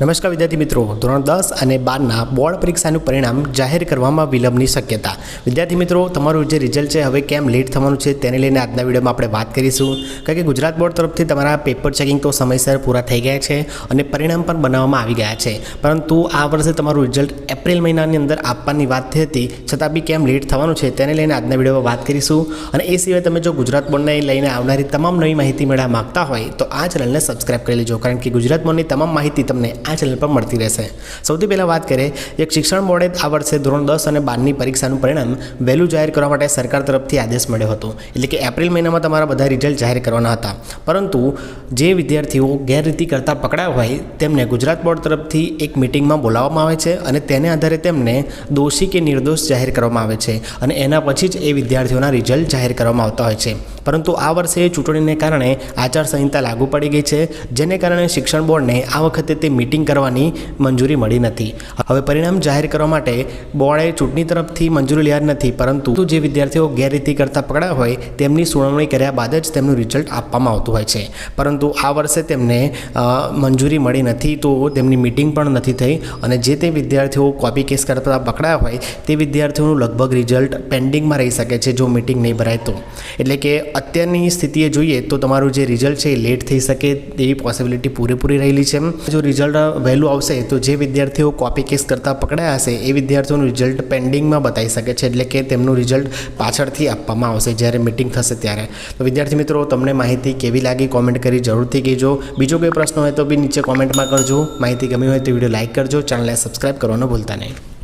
નમસ્કાર વિદ્યાર્થી મિત્રો, ધોરણ દસ અને બારના બોર્ડ પરીક્ષાનું પરિણામ જાહેર કરવામાં વિલંબની શક્યતા. વિદ્યાર્થી મિત્રો, તમારું જે રિઝલ્ટ છે, હવે કેમ લેટ થવાનું છે, તેને લઈને આજના વિડીયોમાં આપણે વાત કરીશું. કારણ કે ગુજરાત બોર્ડ તરફથી તમારા પેપર ચેકિંગ તો સમયસર પૂરા થઈ ગયા છે અને પરિણામ પણ બનાવવામાં આવી ગયા છે. પરંતુ આ વર્ષે તમારું રિઝલ્ટ એપ્રિલ મહિનાની અંદર આપવાની વાત થઈ હતી, છતાં બી કેમ લેટ થવાનું છે, તેને લઈને આજના વિડીયોમાં વાત કરીશું. અને એ સિવાય તમે જો ગુજરાત બોર્ડને લઈને આવનારી તમામ નવી માહિતી મેળવવા માગતા હોય, તો આ ચેનલને સબસ્ક્રાઈબ કરી લેજો. કારણ કે ગુજરાત બોર્ડની તમામ માહિતી તમને આ ચેનલ પર મળતી રહેશે. સૌથી પહેલાં વાત કરીએ, એક શિક્ષણ બોર્ડે આ વર્ષે ધોરણ દસ અને બારની પરીક્ષાનું પરિણામ વહેલું જાહેર કરવા માટે સરકાર તરફથી આદેશ મળ્યો હતો. એટલે કે એપ્રિલ મહિનામાં તમારા બધા રિઝલ્ટ જાહેર કરવાના હતા. પરંતુ જે વિદ્યાર્થીઓ ગેરરીતિ કરતાં પકડાયા હોય, તેમને ગુજરાત બોર્ડ તરફથી એક મિટિંગમાં બોલાવવામાં આવે છે અને તેને આધારે તેમને દોષી કે નિર્દોષ જાહેર કરવામાં આવે છે. અને એના પછી જ એ વિદ્યાર્થીઓના રિઝલ્ટ જાહેર કરવામાં આવતા હોય છે. પરંતુ આ વર્ષે ચૂંટણીને કારણે આચારસંહિતા લાગુ પડી ગઈ છે, જેને કારણે શિક્ષણ બોર્ડને આ વખતે તે મિટિંગ કરવાની મંજૂરી મળી નથી. હવે પરિણામ જાહેર કરવા માટે બોર્ડે ચૂંટણી તરફથી મંજૂરી લીધા નથી, પરંતુ જે વિદ્યાર્થીઓ ગેરરીતિ કરતા પકડાયા હોય, તેમની સુનાવણી કર્યા બાદ જ તેમનું રિઝલ્ટ આપવામાં આવતું હોય છે. પરંતુ આ વર્ષે તેમને મંજૂરી મળી નથી તો તેમની મિટિંગ પણ નથી થઈ અને જે તે વિદ્યાર્થીઓ કોપી કેસ કરતા પકડાયા હોય, તે વિદ્યાર્થીઓનું લગભગ રિઝલ્ટ પેન્ડિંગમાં રહી શકે છે જો મિટિંગ નહીં ભરાય તો. એટલે કે અત્યારની સ્થિતિએ જોઈએ તો તમારું જે રિઝલ્ટ છે એ લેટ થઈ શકે તેવી પોસિબિલિટી પૂરેપૂરી રહેલી છે. જો રિઝલ્ટ વહેલું આવશે તો જે વિદ્યાર્થીઓ કોપી કેસ કરતાં પકડાયા હશે, એ વિદ્યાર્થીઓનું રિઝલ્ટ પેન્ડિંગમાં બતાવી શકે છે, એટલે કે તેમનું રિઝલ્ટ પાછળથી આપવામાં આવશે જ્યારે મિટિંગ થશે ત્યારે. તો વિદ્યાર્થી મિત્રો, તમને માહિતી કેવી લાગી કોમેન્ટ કરી જરૂરથી કહેજો. બીજો કોઈ પ્રશ્ન હોય તો બી નીચે કોમેન્ટમાં કરજો. માહિતી ગમી હોય તો વીડિયો લાઇક કરજો. ચેનલને સબસ્ક્રાઈબ કરવાનું ભૂલતા નહીં.